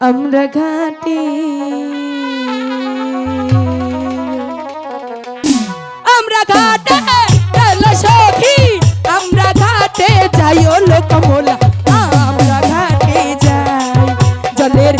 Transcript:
আমরা ঘাটি। আমরা ঘাটে চলো লোক আমরা ঘাটে যাই ও আমরা ঘাটে যাই। জলের